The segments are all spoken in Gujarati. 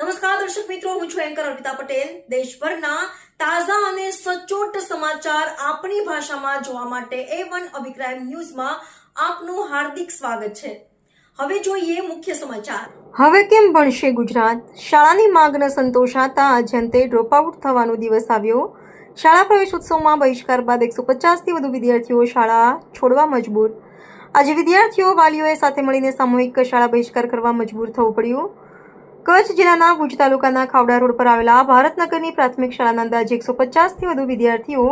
નમસ્કાર, દર્શક મિત્રો, હું છું એન્કર અર્પિતા પટેલ. દેશભરના તાજા અને સચોટ સમાચાર આપણી ભાષામાં જોવા માટે એ વન અભિપ્રાય ન્યૂઝમાં આપનું હાર્દિક સ્વાગત છે. હવે જોઈએ મુખ્ય સમાચાર. હવે કેમ ભણશે ગુજરાત? શાળાની માંગને સંતોષાતા આજે અંતે ડ્રોપઆઉટ થવાનો દિવસ આવ્યો. શાળા પ્રવેશ ઉત્સવમાં બહિષ્કાર બાદ એકસો પચાસથી વધુ વિદ્યાર્થીઓ શાળા છોડવા મજબૂર. આજે વિદ્યાર્થીઓ વાલીઓએ સાથે મળીને સામૂહિક શાળા બહિષ્કાર કરવા મજબૂર થવું પડ્યું. કચ્છ જિલ્લાના ભુજ તાલુકાના ખાવડા રોડ પર આવેલા ભારતનગરની પ્રાથમિક શાળાના અંદાજે એકસો પચાસથી વધુ વિદ્યાર્થીઓ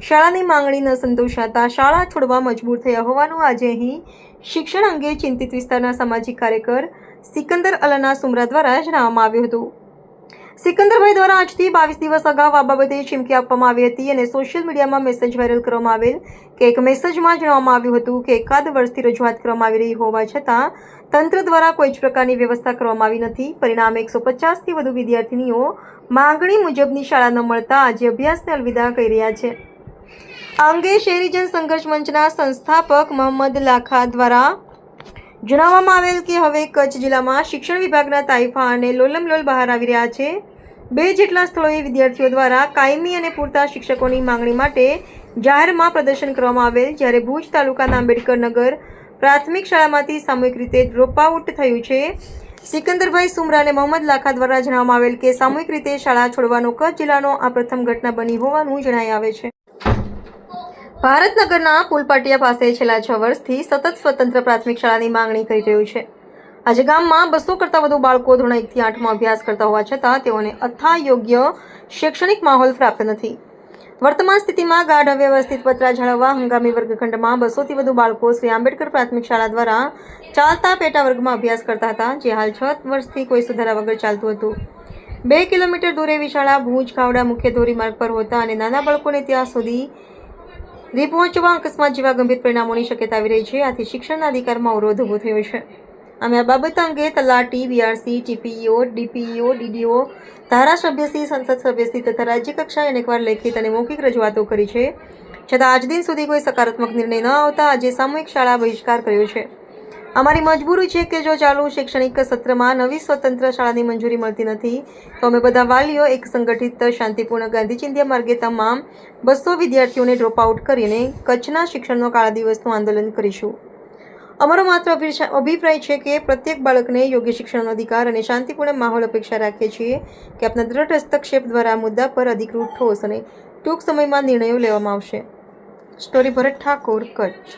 શાળાની માંગણી ન સંતોષાતા શાળા છોડવા મજબૂર થયા હોવાનું આજે અહીં શિક્ષણ અંગે ચિંતિત વિસ્તારના સામાજિક કાર્યકર સિકંદર અલાના સુમરા દ્વારા જણાવવામાં આવ્યું હતું. સિકંદરભાઈ દ્વારા આજથી બાવીસ દિવસ અગાઉ આ બાબતે ચીમકી આપવામાં આવી હતી અને સોશિયલ મીડિયામાં મેસેજ વાયરલ કરવામાં આવેલ કે એક મેસેજમાં જણાવવામાં આવ્યું હતું કે એકાદ વર્ષથી રજૂઆત કરવામાં આવી રહી હોવા છતાં તંત્ર દ્વારા કોઈ જ પ્રકારની વ્યવસ્થા કરવામાં આવી નથી. પરિણામે એકસો પચાસથી વધુ વિદ્યાર્થીનીઓ માંગણી મુજબની શાળા ન મળતા આજે અભ્યાસને અલવિદા કહી રહ્યા છે. આ અંગે શહેરીજન સંઘર્ષ મંચના સંસ્થાપક મોહમ્મદ લાખા દ્વારા જણાવવામાં આવેલ કે હવે કચ્છ જિલ્લામાં શિક્ષણ વિભાગના તાઇફા અને લોલમલોલ બહાર આવી રહ્યા છે. બે જેટલા સ્થળોએ વિદ્યાર્થીઓ દ્વારા કાયમી અને પૂરતા શિક્ષકોની માંગણી માટે જાહેરમાં પ્રદર્શન કરવામાં આવેલ, જ્યારે ભુજ તાલુકાના આંબેડકર નગર પ્રાથમિક શાળામાંથી સામૂહિક રીતે ડ્રોપઆઉટ થયું છે. સિકંદરભાઈ સુમરા અને મોહમ્મદ લાખા દ્વારા જણાવવામાં આવેલ કે સામૂહિક રીતે શાળા છોડવાનો કચ્છ જિલ્લાનો આ પ્રથમ ઘટના બની હોવાનું જણાઈ આવે છે. ભારતનગરના પુલપાટિયા પાસે છેલ્લા છ વર્ષથી સતત સ્વતંત્ર પ્રાથમિક શાળાની માંગણી કરી રહ્યું છે. આજે ગામમાં બસો કરતાં વધુ બાળકો ધોરણ એકથી આઠમાં અભ્યાસ કરતા હોવા છતાં તેઓને અથા યોગ્ય શૈક્ષણિક માહોલ પ્રાપ્ત નથી. વર્તમાન સ્થિતિમાં ગાઢ અવ્યવસ્થિત પતરા જાળવવા હંગામી વર્ગખંડમાં બસોથી વધુ બાળકો શ્રી આંબેડકર પ્રાથમિક શાળા દ્વારા ચાલતા પેટા વર્ગમાં અભ્યાસ કરતા હતા, જે હાલ છ વર્ષથી કોઈ સુધારા વગર ચાલતું હતું. બે કિલોમીટર દૂર એવી શાળા ભુજ, ખાવડા મુખ્ય ધોરીમાર્ગ પર હોતા અને નાના બાળકોને ત્યાં સુધી રી અકસ્માત જેવા ગંભીર પરિણામોની શક્યતા આવી રહી છે. આથી શિક્ષણના અધિકારમાં અવરોધ ઊભો થયો છે. અમે આ બાબત અંગે તલાટી બીઆરસી ટીપીઈઓ ડીપીઈઓ ડીડીઓ ધારાસભ્યશ્રી, સંસદ સભ્યશ્રી તથા રાજ્યકક્ષાએ અનેકવાર લેખિત અને મૌખિક રજૂઆતો કરી છે. છતાં આજ દિન સુધી કોઈ સકારાત્મક નિર્ણય ન આવતા આજે સામૂહિક શાળા બહિષ્કાર કર્યો છે. અમારી મજબૂરી છે કે જો ચાલુ શૈક્ષણિક સત્રમાં નવી સ્વતંત્ર શાળાની મંજૂરી મળતી નથી, તો અમે બધા વાલીઓ એક સંગઠિત શાંતિપૂર્ણ ગાંધી ચિંધ્યા માર્ગે તમામ બસો વિદ્યાર્થીઓને ડ્રોપ આઉટ કરીને કચ્છના શિક્ષણનો કાળા દિવસનું આંદોલન કરીશું. અમારો માત્ર અભિપ્રાય છે કે પ્રત્યેક બાળકને યોગ્ય શિક્ષણનો અધિકાર અને શાંતિપૂર્ણ માહોલ અપેક્ષા રાખીએ છીએ કે આપના દ્રઢ હસ્તક્ષેપ દ્વારા મુદ્દા પર અધિકૃત ઠોસ અને ટૂંક સમયમાં નિર્ણયો લેવામાં આવશે. સ્ટોરી ભરત ઠાકોર, કચ્છ.